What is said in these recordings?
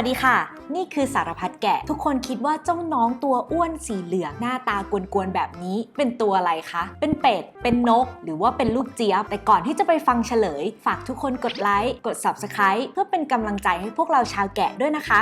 สวัสดีค่ะ นี่คือสารพัดแกะ ทุกคนคิดว่าเจ้าน้องตัวอ้วนสีเหลืองหน้าตากวนๆแบบนี้ เป็นตัวอะไรคะ เป็นเป็ด เป็นนก หรือว่าเป็นลูกเจี๊ยบ แต่ก่อนที่จะไปฟังเฉลย ฝากทุกคนกดไลค์ กด Subscribe เพื่อเป็นกำลังใจให้พวกเราชาวแกะด้วยนะคะ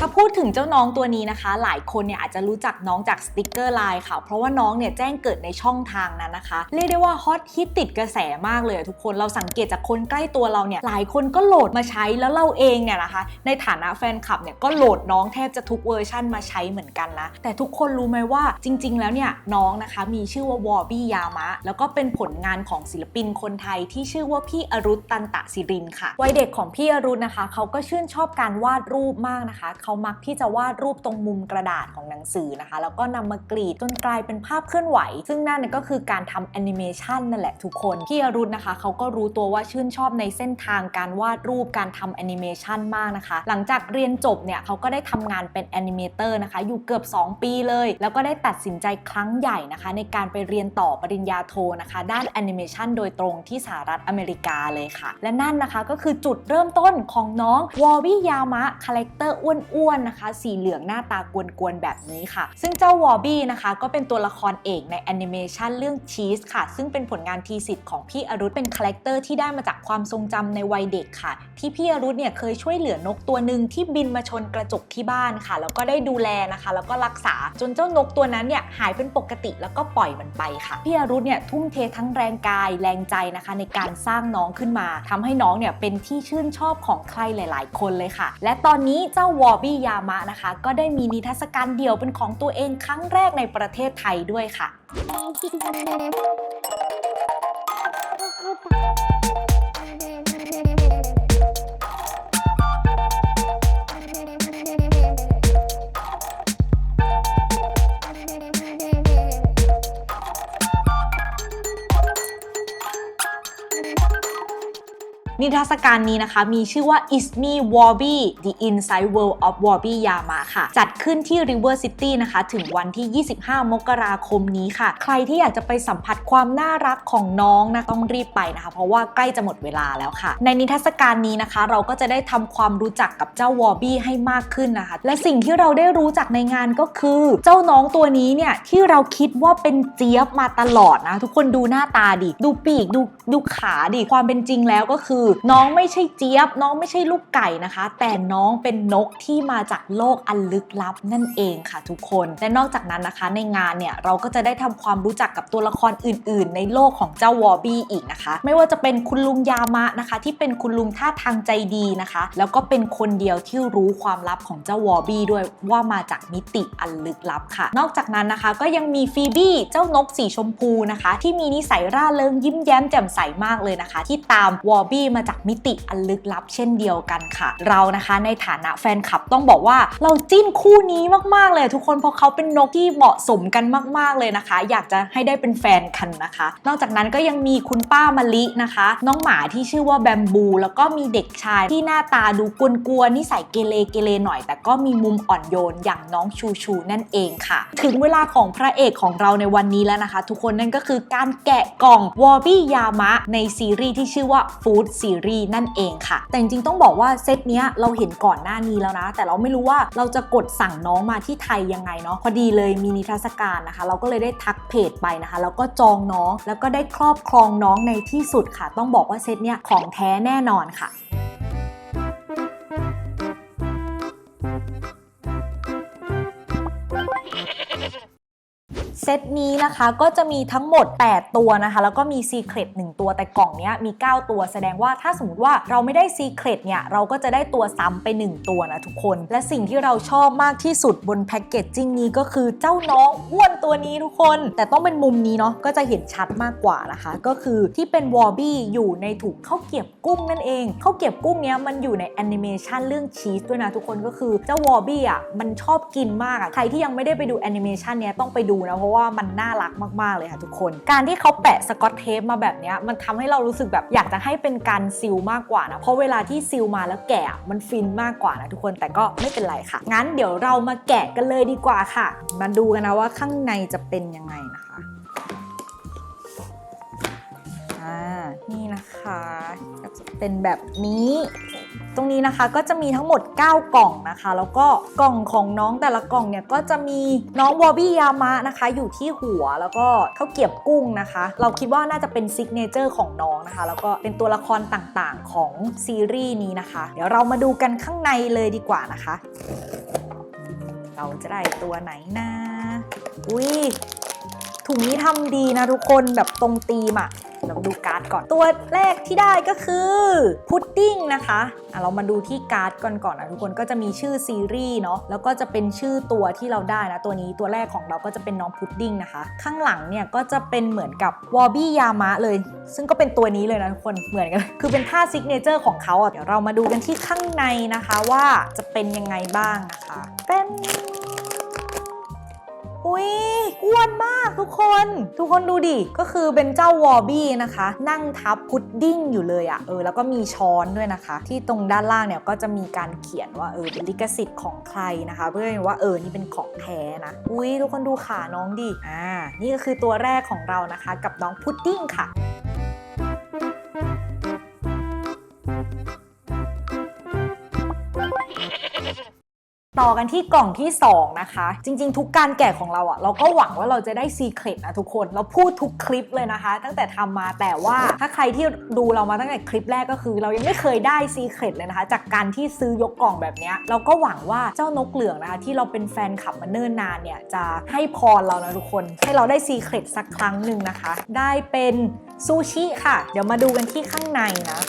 ถ้าพูดถึงเจ้าน้องตัวนี้นะคะ หลายคนเนี่ยอาจจะรู้จักน้องจากสติกเกอร์ไลน์ค่ะ เพราะว่าน้องเนี่ยแจ้งเกิดในช่องทางนั้นนะคะ เรียกได้ว่าฮอตฮิตติดกระแสมากเลยทุกคน เราสังเกตจากคนใกล้ตัวเราเนี่ย หลายคนก็โหลดมาใช้แล้วเราเองเนี่ยนะคะ ในฐานะแฟนคลับเนี่ยก็โหลดน้องแทบจะทุกเวอร์ชั่นมาใช้เหมือนกันนะ แต่ทุกคนรู้ไหมว่าจริง ๆ แล้วเนี่ยน้องนะคะมีชื่อว่าวอร์บี้ยามะ แล้วก็เป็นผลงานของศิลปินคนไทยที่ชื่อว่าพี่อรุตตันตะศิรินค่ะ วัยเด็กของพี่อรุตนะคะ เขาก็ชื่นชอบการวาดรูปมากนะคะเขามักที่จะวาดรูปตรงมุมกระดาษของหนังสือนะคะ แล้วก็นำมากรีดจนกลายเป็นภาพเคลื่อนไหว ซึ่งนั่นก็คือการทำแอนิเมชันนั่นแหละทุกคนพี่อรุณนะคะเขาก็รู้ตัวว่าชื่นชอบในเส้นทางการวาดรูปการทำแอนิเมชันมากนะคะ หลังจากเรียนจบเนี่ยเขาก็ได้ทำงานเป็นแอนิเมเตอร์นะคะอยู่เกือบ 2 ปีเลย แล้วก็ได้ตัดสินใจครั้งใหญ่นะคะ ในการไปเรียนต่อปริญญาโทนะคะ ด้านแอนิเมชันโดยตรงที่สหรัฐอเมริกาเลยค่ะ และนั่นนะคะก็คือจุดเริ่มต้นของน้องวอร์บี้ยามะคาแรคเตอร์อ้วนๆนะคะ สีเหลืองหน้าตากวนๆ แบบนี้ค่ะ ซึ่งเจ้าวอร์บี้นะคะ ก็เป็นตัวละครเอกในแอนิเมชันเรื่องชีสค่ะ ซึ่งเป็นผลงานทีสิทธิ์ของพี่อรุธเป็นคาแรคเตอร์ที่ได้มาจากความทรงจำในวัยเด็กค่ะ ที่พี่อรุธเนี่ยเคยช่วยเหลือนกตัวหนึ่งที่บินมาชนกระจกที่บ้านค่ะ แล้วก็ได้ดูแลนะคะ แล้วก็รักษาจนเจ้านกตัวนั้นเนี่ยหายเป็นปกติแล้วก็ปล่อยมันไปค่ะ พี่อรุธเนี่ยทุ่มเททั้งแรงกายแรงใจนะคะ ในการสร้างน้องขึ้นมาทำให้น้องเนี่ยเป็นที่ชื่นชอบของใครหลาย ๆ คนเลยค่ะ และตอนนี้เจ้าวอรบี้ยามะนะคะ ก็ได้มีนิทรรศการเดี่ยวเป็นของตัวเองครั้งแรกในประเทศไทยด้วยค่ะ นิทรรศการนี้นะคะ มีชื่อว่า Is Me Warby The Inside World of Warby Yama ค่ะ จัดขึ้นที่ River City นะคะ ถึงวันที่ 25 มกราคมนี้ค่ะ ใครที่อยากจะไปสัมผัสความน่ารักของน้องนะต้องรีบไปนะคะ เพราะว่าใกล้จะหมดเวลาแล้วค่ะ ในนิทรรศการนี้นะคะ เราก็จะได้ทำความรู้จักกับเจ้าวอร์บี้ให้มากขึ้นนะคะ และสิ่งที่เราได้รู้จักในงานก็คือ เจ้าน้องตัวนี้เนี่ยที่เราคิดว่าเป็นเจี๊ยบมาตลอดนะ ทุกคนดูหน้าตาดิ ดูปีกดูดูขาดิ ความเป็นจริงแล้วก็คือน้องไม่ใช่เจี๊ยบ น้องไม่ใช่ลูกไก่นะคะ แต่น้องเป็นนกที่มาจากโลกอันลึกลับนั่นเองค่ะทุกคน และนอกจากนั้นนะคะ ในงานเนี่ยเราก็จะได้ทำความรู้จักกับตัวละครอื่น ๆ ในโลกของเจ้าวอร์บี้อีกนะคะ ไม่ว่าจะเป็นคุณลุงยามะนะคะ ที่เป็นคุณลุงท่าทางใจดีนะคะ แล้วก็เป็นคนเดียวที่รู้ความลับของเจ้าวอร์บี้ด้วยว่ามาจากมิติอันลึกลับค่ะ นอกจากนั้นนะคะก็ยังมีฟีบี้เจ้านกสีชมพูนะคะ ที่มีนิสัยร่าเริงยิ้มแย้มแจ่มใสมากเลยนะคะ ที่ตามวอร์บี้มาาจากมิติอันลึกลับเช่นเดียวกันค่ะ เรานะคะในฐานะแฟนคลับต้องบอกว่าเราจิ้นคู่นี้มากๆเลยทุกคนเพราะเขาเป็นนกที่เหมาะสมกันมาก ๆเลยนะคะ อยากจะให้ได้เป็นแฟนกันนะคะ นอกจากนั้นก็ยังมีคุณป้ามะลินะคะ น้องหมาที่ชื่อว่าแบมบู แล้วก็มีเด็กชายที่หน้าตาดูกวนๆนิสัยเกเรเกเรหน่อย แต่ก็มีมุมอ่อนโยนอย่างน้องชูชูนั่นเองค่ะ ถึงเวลาของพระเอกของเราในวันนี้แล้วนะคะ ทุกคนนั่นก็คือการแกะกล่องวอร์บี้ยามะในซีรีส์ที่ชื่อว่าฟู้ด Food Series นั่นเองค่ะ แต่จริงๆต้องบอกว่าเซตเนี้ยเราเห็นก่อนหน้านี้แล้วนะ แต่เราไม่รู้ว่าเราจะกดสั่งน้องมาที่ไทยยังไงเนาะพอดีเลยมีนิทรรศการนะคะ เราก็เลยได้ทักเพจไปนะคะแล้วก็จองน้องแล้วก็ได้ครอบครองน้องในที่สุดค่ะ ต้องบอกว่าเซตเนี้ยของแท้แน่นอนค่ะ เซตนี้นะคะก็จะมีทั้งหมด 8 ตัวนะคะ แล้วก็มีซีเครต1ตัวแต่กล่องนี้มี 9 ตัวแสดงว่าถ้าสมมติว่าเราไม่ได้ซีเครตเนี่ย เราก็จะได้ตัวซ้ำไป 1 ตัวนะทุกคน และสิ่งที่เราชอบมากที่สุดบนแพ็กเกจจิ้งนี้ก็คือเจ้าน้องอ้วนตัวนี้ทุกคน แต่ต้องเป็นมุมนี้เนาะก็จะเห็นชัดมากกว่านะคะ ก็คือที่เป็นวอร์บี้อยู่ในถุงข้าวเกรียบกุ้งนั่นเองข้าวเกรียบกุ้งเนี้ยมันอยู่ในแอนิเมชันเรื่องชีสด้วยนะทุกคนก็คือเจ้าวอร์บี้อะมันชอบกินมากอะใครที่ยังไม่ได้ไปดูแอนิเมชันเนี้ยต้องไปดูนะเพราะราะว่ามันน่ารักมากๆเลยค่ะทุกคน การที่เขาแปะสกอตเทปมาแบบนี้มันทำให้เรารู้สึกแบบอยากจะให้เป็นการซิลมากกว่านะเพราะเวลาที่ซิลมาแล้วแกะมันฟินมากกว่านะทุกคนแต่ก็ไม่เป็นไรค่ะ งั้นเดี๋ยวเรามาแกะกันเลยดีกว่าค่ะ มาดูกันนะว่าข้างในจะเป็นยังไงนะคะอ่านี่นะคะก็จะเป็นแบบนี้ ตรงนี้นะคะก็จะมีทั้งหมด 9 กล่องนะคะ แล้วก็กล่องของน้องแต่ละกล่องเนี่ยก็จะมีน้องวอบี้ยามะนะคะ อยู่ที่หัวแล้วก็ข้าวเกียบกุ้งนะคะ เราคิดว่าน่าจะเป็นซิกเนเจอร์ของน้องนะคะ แล้วก็เป็นตัวละครต่างๆของซีรีส์นี้นะคะ เดี๋ยวเรามาดูกันข้างในเลยดีกว่านะคะ เราจะได้ตัวไหนนะอุ้ยถุงนี้ทำดีนะทุกคนแบบตรงธีมอะ เราดูการ์ดก่อน ตัวแรกที่ได้ก็คือพุดดิ้งนะคะอะเรามาดูที่การ์ดก่อนก่อนนะทุกคนก็จะมีชื่อซีรีส์เนาะแล้วก็จะเป็นชื่อตัวที่เราได้นะตัวนี้ตัวแรกของเราก็จะเป็นน้องพุดดิ้งนะคะ ข้างหลังเนี่ยก็จะเป็นเหมือนกับวอบี้ยามะเลย ซึ่งก็เป็นตัวนี้เลยนะทุกคนเหมือนกันคือเป็นท่าซิกเนเจอร์ของเขาอะเดี๋ยวเรามาดูกันที่ข้างในนะคะว่าจะเป็นยังไงบ้างนะคะเป็น อุ้ยอ้วนมากทุกคน ทุกคนดูดิ ก็คือเป็นเจ้าวอร์บี้นะคะ นั่งทับพุดดิ้งอยู่เลยอะ่ะ เออ แล้วก็มีช้อนด้วยนะคะ ที่ตรงด้านล่างเนี่ยก็จะมีการเขียนว่า เออ เป็นลิขสิทธิ์ของใครนะคะ เพื่อให้ว่า เออ นี่เป็นของแท้นะ อุ้ยทุกคนดูขาน้องดิ อ่า นี่ก็คือตัวแรกของเรานะคะ กับน้องพุดดิ้งค่ะ ต่อกันที่กล่องที่ 2 นะคะ จริง ๆ ทุกการแกะของเราอะเราก็หวังว่าเราจะได้ซีเครตนะทุกคน เราพูดทุกคลิปเลยนะคะ ตั้งแต่ทำมาแต่ว่าถ้าใครที่ดูเรามาตั้งแต่คลิปแรกก็คือ เรายังไม่เคยได้ซีเครตเลยนะคะ จากการที่ซื้อยกกล่องแบบนี้เราก็หวังว่าเจ้านกเหลืองนะคะ ที่เราเป็นแฟนคลับมาเนิ่นนานเนี่ยจะให้พรเรานะทุกคน ให้เราได้ซีเครตสักครั้งหนึ่งนะคะ ได้เป็นซูชิค่ะ เดี๋ยวมาดูกันที่ข้างในนะ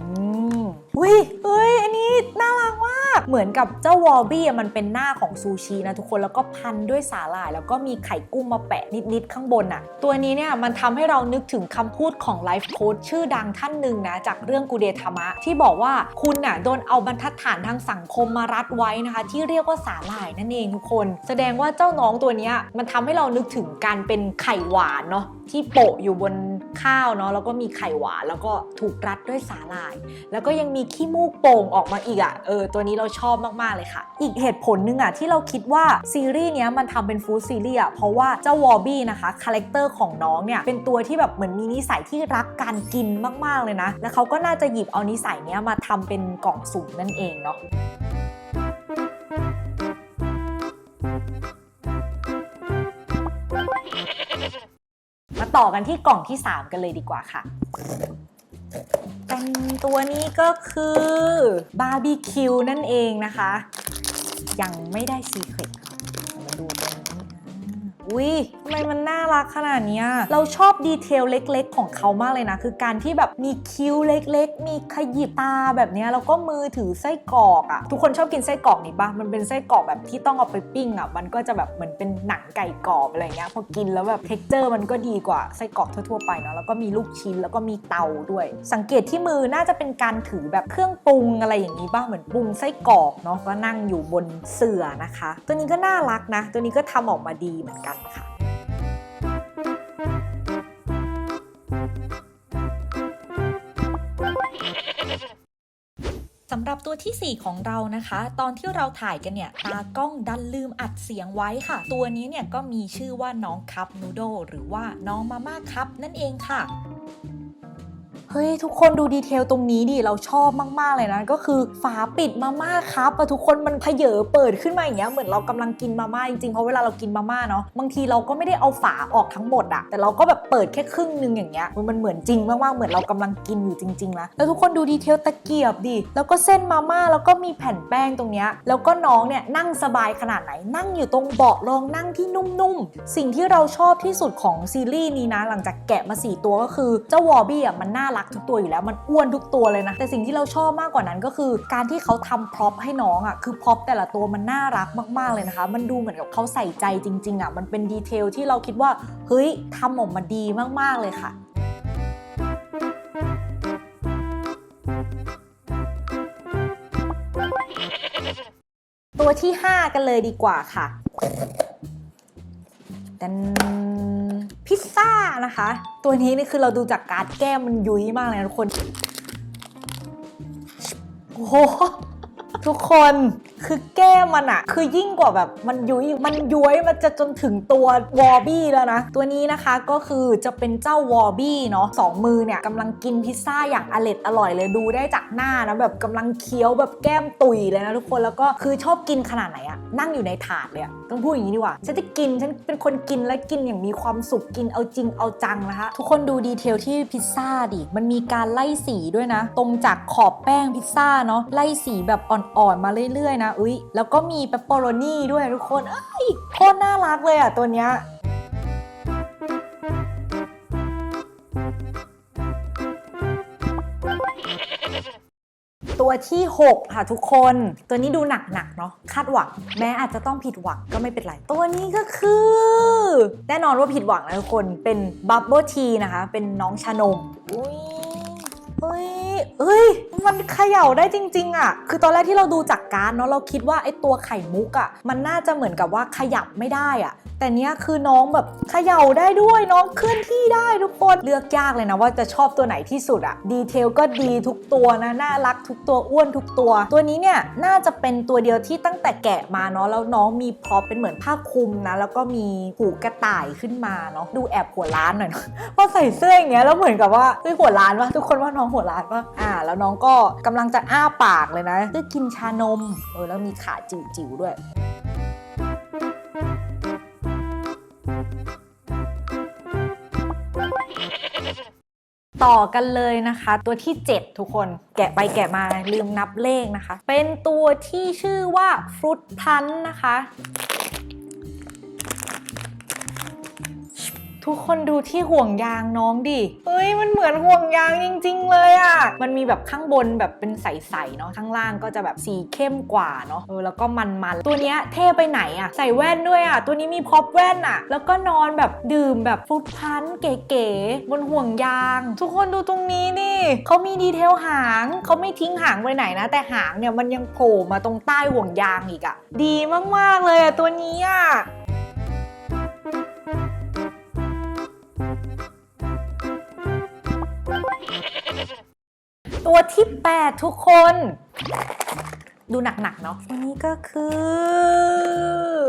อืมอุ้ยเฮ้ย อันนี้น่ารักมาก เหมือนกับเจ้าวอลบี้มันเป็นหน้าของซูชินะทุกคน แล้วก็พันด้วยสาหร่าย แล้วก็มีไข่กุ้งมาแปะนิดๆข้างบนอะตัวนี้เนี่ยมันทำให้เรานึกถึงคำพูดของไลฟ์โค้ชชื่อดังท่านหนึ่งนะ จากเรื่องกูเดธรรมะ ที่บอกว่าคุณน่ะโดนเอาบรรทัดฐานทางสังคมมารัดไว้นะคะ ที่เรียกว่าสาหร่ายนั่นเองทุกคน แสดงว่าเจ้าน้องตัวนี้มันทำให้เรานึกถึงการเป็นไข่หวานเนาะที่โปะอยู่บน ข้าวเนาะแล้วก็มีไข่หวานแล้วก็ถูกรัดด้วยสาหร่าย แล้วก็ยังมีขี้มูกโป่งออกมาอีกอะ่ะเออตัวนี้เราชอบมาก ๆ เลยค่ะ อีกเหตุผลหนึงอะ่ะที่เราคิดว่าซีรีส์เนี้ยมันทำเป็นฟู้ดซีรีส์อะเพราะว่าเจ้าวอร์บี้นะคะคาแรคเตอร์ของน้องเนี่ยเป็นตัวที่แบบเหมือนมีนิสัยที่รักการกินมาก ๆ เลยนะ แล้วเขาก็น่าจะหยิบเอานิสัยเนี้ยมาทำเป็นกล่องสุ่มนั่นเองเนาะ ต่อกันที่กล่องที่ 3 กันเลยดีกว่าค่ะเป็นตัวนี้ก็คือบาร์บีคิวนั่นเองนะคะ ยังไม่ได้ซีเครตมาดูตรงนี้อุ้ยทำไมมันน่ารักขนาดนี้เราชอบดีเทลเล็ก ๆ ของเขามากเลยนะ คือการที่แบบมีคิ้วเล็ก ๆ มีขยิบตาแบบนี้แล้วก็มือถือไส้กรอกอะ่ะ ทุกคนชอบกินไส้กรอกนี่ปะมันเป็นไส้กรอกแบบที่ต้องเอาไปปิ้งอะ่ะ มันก็จะแบบเหมือนเป็นหนังไก่กรอบอะไรเงี้ย พอกินแล้วแบบเท็กเจอร์มันก็ดีกว่าไส้กรอกทั่วๆไปเนาะ แล้วก็มีลูกชิ้นแล้วก็มีเตาด้วย สังเกตที่มือน่าจะเป็นการถือแบบเครื่องปรุงอะไรอย่างนี้บ้างเหมือนปรุงไส้กรอกเนาะ ก็นั่งอยู่บนเสื่อนะคะ ตัวนี้ก็น่ารักนะ ตัวนี้ก็ทำออกมาดีเหมือนกันค่ะำหรับตัวทีสี่ 4 ของเรานะคะ ตอนที่เราถ่ายกันเนี่ยตากล้องดันลืมอัดเสียงไว้ค่ะ ตัวนี้เนี่ยก็มีชื่อว่าน้องคัพนูโดหรือว่าน้องมาม่าคัพนั่นเองค่ะ ฮ้ย ทุกคนดูดีเทลตรงนี้ดิ เราชอบมาก ๆ เลยนะ ก็คือฝาปิดมาม่าครับอะทุกคนมันเพเยอเปิดขึ้นมาอย่างเงี้ยเหมือนเรากำลังกินมาม่าจริงๆ เพราะเวลาเรากินมาม่าเนาะบางทีเราก็ไม่ได้เอาฝาออกทั้งหมดอะแต่เราก็แบบเปิดแค่ครึ่งนึงอย่างเงี้ยมันเหมือนจริงมากๆเหมือนเรากำลังกินอยู่จริงๆนะแล้วทุกคนดูดีเทลตะเกียบดิแล้วก็เส้นมาม่าแล้วก็มีแผ่นแป้งตรงเนี้ยแล้วก็น้องเนี่ยนั่งสบายขนาดไหนนั่งอยู่ตรงเบาะรองนั่งที่นุ่มๆสิ่งที่เราชอบที่สุดของซีรีส์นี้นะ หลังจากแกะมาสี่ตัวก็คือเจ้าวอบี้อะมันน่ารักทุกตัวอยู่แล้วมันอ้วนทุกตัวเลยนะ แต่สิ่งที่เราชอบมากกว่านั้นก็คือ การที่เขาทำพร็อพให้น้องอะคือพร็อพแต่ละตัวมันน่ารักมาก ๆเลยนะคะ มันดูเหมือนกับเขาใส่ใจจริง ๆอะมันเป็นดีเทลที่เราคิดว่าเฮ้ยทำออกมาดีมากๆเลยค่ะตัวที่ 5 กันเลยดีกว่าค่ะ ดันพิซซ่านะคะ ตัวนี้นี่คือเราดูจากการ์ดแก้มมันยุ้ยมากเลยทุกคน โอ้โหทุกคน คือแก้มันอะคือยิ่งกว่าแบบมันยุยมันย้วยมันจะจนถึงตัววอร์บี้แล้วนะ ตัวนี้นะคะก็คือจะเป็นเจ้าวอร์บี้เนาะสองมือเนี่ยกำลังกินพิซซ่าอย่างอร่อยอร่อยเลยดูได้จากหน้านะแบบกำลังเคี้ยวแบบแก้มตุยเลยนะทุกคนแล้วก็คือชอบกินขนาดไหนอะนั่งอยู่ในถาดเลยอะต้องพูดอย่างนี้ดีกว่าฉันจะกินฉันเป็นคนกินและกินอย่างมีความสุขกินเอาจริงเอาจังนะคะทุกคนดูดีเทลที่พิซซ่าดิมันมีการไล่สีด้วยนะ ตรงจากขอบแป้งพิซซ่าเนาะไล่สีแบบอ่อนๆมาเรื่อยๆนะอุ้ยแล้วก็มีเปปเปอโรนี่ด้วยทุกคนเอ้ยโคตรน่ารักเลยอะตัวเนี้ยตัวที่ 6 ค่ะทุกคน ตัวนี้ดูหนักๆเนาะคาดหวัง แม้อาจจะต้องผิดหวังก็ไม่เป็นไร ตัวนี้ก็คือ แน่นอนว่าผิดหวังนะทุกคนเป็นบับเบิลทีนะคะ เป็นน้องชานมอุ้ยเฮ้ย เฮ้ย มันเขย่าได้จริง ๆอะคือตอนแรกที่เราดูจากการเนาะเราคิดว่าไอ้ตัวไข่มุกอะมันน่าจะเหมือนกับว่าขยับไม่ได้อะแต่เนี้ยคือน้องแบบเขย่าได้ด้วยน้องเคลื่อนที่ได้ทุกคนเลือกยากเลยนะว่าจะชอบตัวไหนที่สุดอะดีเทลก็ดีทุกตัวนะน่ารักทุกตัวอ้วนทุกตัว ตัวนี้เนี่ยน่าจะเป็นตัวเดียวที่ตั้งแต่แกะมาเนาะแล้วน้องมีพร็อพเป็นเหมือนผ้าคลุมนะแล้วก็มีหูกระต่ายขึ้นมาเนาะดูแอบหัวล้านหน่อยเนอะพอใส่เสื้ออย่างเงี้ยแล้วเหมือนกับว่าเฮ้ยหัวล้านปะทุกคนว่าน้องหัวล้านปะอ่า แล้วน้องก็กำลังจะอ้าปากเลยนะเพื่อกินชานม เออ แล้วมีขาจิ๋วๆด้วยต่อกันเลยนะคะ ตัวที่ 7 ทุกคนแกะไปแกะมาลืมนับเลขนะคะ เป็นตัวที่ชื่อว่าฟรุตพันนะคะ ทุกคนดูที่ห่วงยางน้องดิเฮ้ยมันเหมือนห่วงยางจริง ๆ เลยอะ่ะ มันมีแบบข้างบนแบบเป็นใสๆเนาะข้างล่างก็จะแบบสีเข้มกว่าเนาะเออแล้วก็มันๆตัวเนี้ยเท่ไปไหนอะ่ะ ใส่แว่นด้วยอะ่ะ ตัวนี้มีพร็อพแว่นอะ่ะ แล้วก็นอนแบบดื่มแบบฟรุตพันเก๋ๆบนห่วงยาง ทุกคนดูตรงนี้ดิเขามีดีเทลหางเขาไม่ทิ้งหางไปไหนนะ แต่หางเนี่ยมันยังโผล่มาตรงใต้ห่วงยางอีกอะ่ะ ดีมากๆเลยอะ่ะตัวนี้อะ ตัวที่ 8 ทุกคน ดูหนัก ๆ เนาะตัวนี้ก็คือ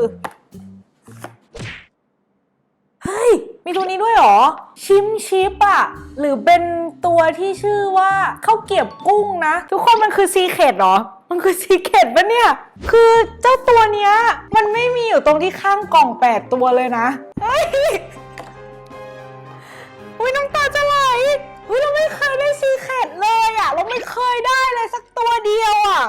เฮ้ย มีตัวนี้ด้วยเหรอ ชิมชิปอะหรือเป็นตัวที่ชื่อว่าข้าวเกียบกุ้งนะ ทุกคนมันคือซีเคดเหรอ มันคือซีเคดปะเนี่ย คือเจ้าตัวเนี้ย มันไม่มีอยู่ตรงที่ข้างกล่อง 8 ตัวเลยนะ เฮ้ยอุ้ยน้ำตาจะ เฮ้ยเราไม่เคยได้ซีเคดเลยอะเราไม่เคยได้เลยสักตัวเดียวอะ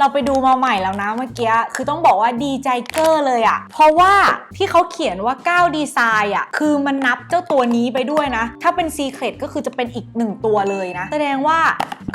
เราไปดูมาใหม่แล้วนะเมื่อกี้คือต้องบอกว่าดีใจเกอร์เลยอะเพราะว่าที่เขาเขียนว่า 9 ดีไซน์อะคือมันนับเจ้าตัวนี้ไปด้วยนะ ถ้าเป็นซีเครตก็คือจะเป็นอีกหนึ่งตัวเลยนะ แสดงว่า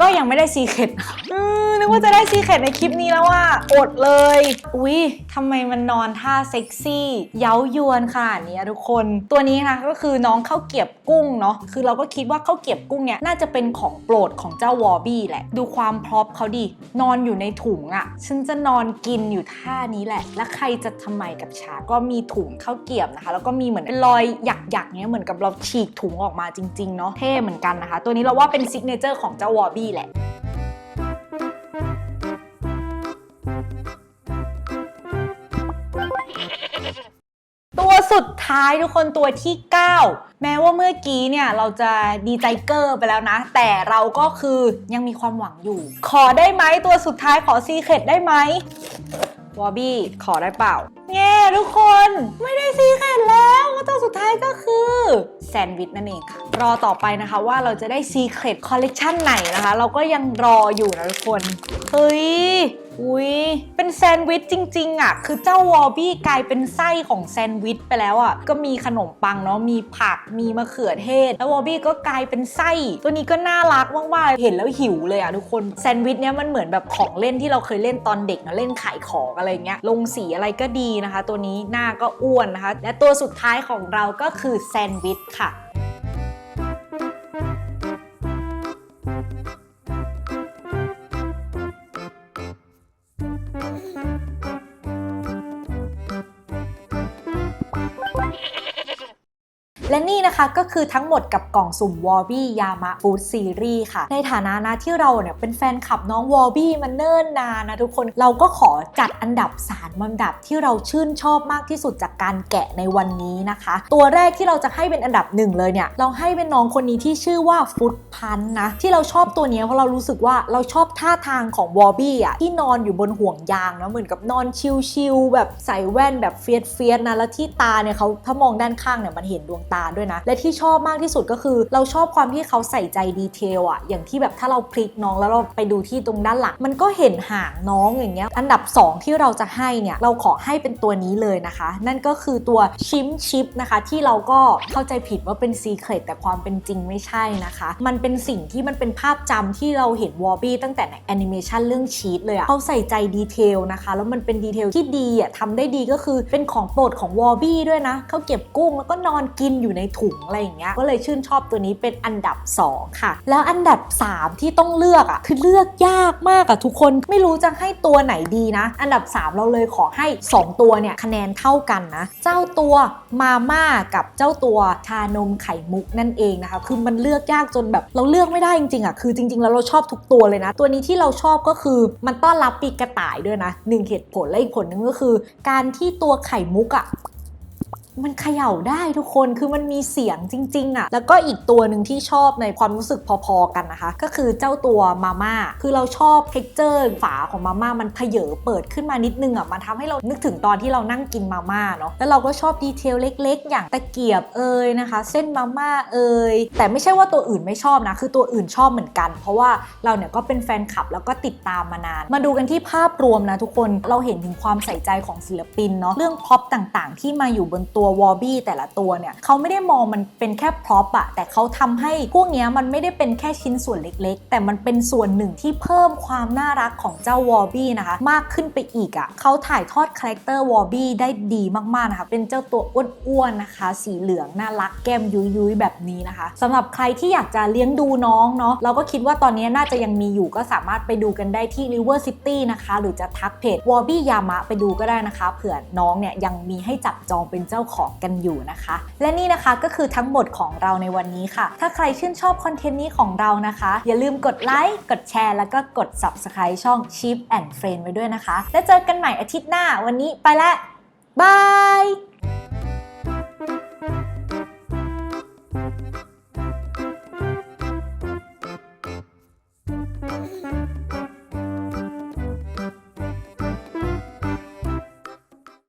ก็ยังไม่ได้ซีเครตอืมนึกว่าจะได้ซีเครตในคลิปนี้แล้วว่าอดเลย อุ๊ยทำไมมันนอนท่าเซ็กซี่เย้ายวนขนาดนี้ทุกคนตัวนี้นะก็คือน้องข้าวเกรียบกุ้งเนาะคือเราก็คิดว่าข้าวเกรียบกุ้งเนี่ยน่าจะเป็นของโปรดของเจ้าวอร์บี้แหละ ดูความพร็อพเขาดินอนอยู่ในถุงอะ่ะ ฉันจะนอนกินอยู่ท่านี้แหละ แล้วใครจะทำไมกับชาก็มีถุงข้าวเกียบนะคะ แล้วก็มีเหมือนรอยหยักๆเนี้ยเหมือนกับเราฉีกถุงออกมาจริงๆเนาะเท่เหมือนกันนะคะ ตัวนี้เราว่าเป็นซิกเนเจอร์ของเจ้าวอร์บี้แหละ ตัวสุดท้ายทุกคนตัวที่ 9 แม้ว่าเมื่อกี้เนี่ยเราจะดีใจเกอร์ไปแล้วนะ แต่เราก็คือยังมีความหวังอยู่ ขอได้ไหมตัวสุดท้ายขอซีเครตได้ไหมวอบี้ขอได้เปล่าแง่ทุกคนไม่ได้ซีเครตแล้วตัวสุดท้ายก็คือแซนด์วิชนั่นเองค่ะ รอต่อไปนะคะว่าเราจะได้ซีเครตคอลเลกชันไหนนะคะ เราก็ยังรออยู่นะทุกคน เฮ้ย อุ้ยเป็นแซนด์วิชจริง ๆ อะ คือเจ้าวอร์บี้กลายเป็นไส้ของแซนด์วิชไปแล้วอะ ก็มีขนมปังเนาะ มีผัก มีมะเขือเทศ แล้ววอร์บี้ก็กลายเป็นไส้ ตัวนี้ก็น่ารักมากๆ เห็นแล้วหิวเลยอะทุกคน แซนด์วิชเนี้ยมันเหมือนแบบของเล่นที่เราเคยเล่นตอนเด็กนะเล่นขายของอะไรเงี้ย ลงสีอะไรก็ดีนะคะ ตัวนี้หน้าก็อ้วนนะคะ และตัวสุดท้ายของเราก็คือแซนด์วิชค่ะ และนี่นะคะก็คือทั้งหมดกับกล่องสุ่มวอร์บี้ยามะฟู้ดซีรีส์ค่ะ ในฐานะนะที่เราเนี่ยเป็นแฟนคลับน้องวอร์บี้มาเนิ่นนานนะทุกคนเราก็ขอจัดอันดับสารลำดับที่เราชื่นชอบมากที่สุดจากการแกะในวันนี้นะคะ ตัวแรกที่เราจะให้เป็นอันดับหนึ่งเลยเนี่ยเราให้เป็นน้องคนนี้ที่ชื่อว่าฟุตพันนะที่เราชอบตัวนี้เพราะเรารู้สึกว่าเราชอบท่าทางของวอร์บี้อะที่นอนอยู่บนห่วงยางนะเหมือนกับนอนชิลๆแบบใส่แว่นแบบเฟียสเฟียสๆนะแล้วที่ตาเนี่ยเขาถ้ามองด้านข้างเนี่ยมันเห็นดวงตาด้วยนะ และที่ชอบมากที่สุดก็คือ เราชอบความที่เขาใส่ใจดีเทลอะอย่างที่แบบถ้าเราพลิกน้องแล้วเราไปดูที่ตรงด้านหลัง มันก็เห็นหางน้องอย่างเงี้ย อันดับ 2 ที่เราจะให้เนี่ย เราขอให้เป็นตัวนี้เลยนะคะ นั่นก็คือตัวชิมชิปนะคะ ที่เราก็เข้าใจผิดว่าเป็นซีเครตแต่ความเป็นจริงไม่ใช่นะคะ มันเป็นสิ่งที่มันเป็นภาพจำที่เราเห็นวอร์บี้ตั้งแต่ในแอนิเมชันเรื่องชีตเลยอะเขาใส่ใจดีเทลนะคะ แล้วมันเป็นดีเทลที่ดีอะทำได้ดีก็คือเป็นของโปรดของวอร์บี้ด้วยนะเขาเก็บกุ้งแล้วก็นอนกินอยู่ในถุงอะไรอย่างเงี้ยก็เลยชื่นชอบตัวนี้เป็นอันดับ 2 ค่ะ แล้วอันดับ 3 ที่ต้องเลือกอะคือเลือกยากมากอะทุกคนไม่รู้จะให้ตัวไหนดีนะ อันดับ 3 เราเลยขอให้ 2 ตัวเนี่ยคะแนนเท่ากันนะ เจ้าตัวมาม่ากับเจ้าตัวชานมไข่มุกนั่นเองนะคะ คือมันเลือกยากจนแบบเราเลือกไม่ได้จริงๆอะคือจริงๆแล้วเราชอบทุกตัวเลยนะ ตัวนี้ที่เราชอบก็คือมันต้อนรับปีกกระต่ายด้วยนะหนึ่งเหตุผลและอีกผลหนึงก็คือ การที่ตัวไข่มุกอะ มันเขย่าได้ทุกคนคือมันมีเสียงจริงๆอะแล้วก็อีกตัวหนึ่งที่ชอบในความรู้สึกพอๆกันนะคะ ก็คือเจ้าตัวมาม่าคือเราชอบเท็กเจอร์ฝาของมาม่ามันเพเยอเปิดขึ้นมานิดนึงอะมันทำให้เรานึกถึงตอนที่เรานั่งกินมาม่าเนาะแล้วเราก็ชอบดีเทลเล็ก ๆ อย่างตะเกียบเอ่ยนะคะ เส้นมาม่าเอ่ยแต่ไม่ใช่ว่าตัวอื่นไม่ชอบนะคือตัวอื่นชอบเหมือนกัน เพราะว่าเราเนี่ยก็เป็นแฟนคลับแล้วก็ติดตามมานาน มาดูกันที่ภาพรวมนะทุกคนเราเห็นถึงความใส่ใจของศิลปินเนาะเรื่องพ็อพต่างๆ ที่มาอยู่บนตัววอร์บี้แต่ละตัวเนี่ยเขาไม่ได้มองมันเป็นแค่พร็อพอะแต่เขาทำให้พวกเนี้ยมันไม่ได้เป็นแค่ชิ้นส่วนเล็กๆ แต่มันเป็นส่วนหนึ่งที่เพิ่มความน่ารักของเจ้าวอร์บี้นะคะ มากขึ้นไปอีกอะเขาถ่ายทอดคาแรคเตอร์วอร์บี้ได้ดีมากๆนะคะเป็นเจ้าตัวอ้วนๆนะคะ สีเหลืองน่ารักแก้มยุยๆแบบนี้นะคะสำหรับใครที่อยากจะเลี้ยงดูน้องเนาะเราก็คิดว่าตอนนี้น่าจะยังมีอยู่ก็สามารถไปดูกันได้ที่ River City นะคะ หรือจะทักเพจ w o r b y Yama ไปดูก็ได้นะคะเผื่อน้องเนี่ยยังมีให้จับจองเป็นเจ้าของกันอยู่นะคะ และนี่นะคะก็คือทั้งหมดของเราในวันนี้ค่ะ ถ้าใครชื่นชอบคอนเทนต์นี้ของเรานะคะ อย่าลืมกดไลค์กดแชร์แล้วก็กด Subscribe ช่อง Cheap and Friend ไว้ด้วยนะคะ แล้วเจอกันใหม่อาทิตย์หน้าวันนี้ไปแล้วบาย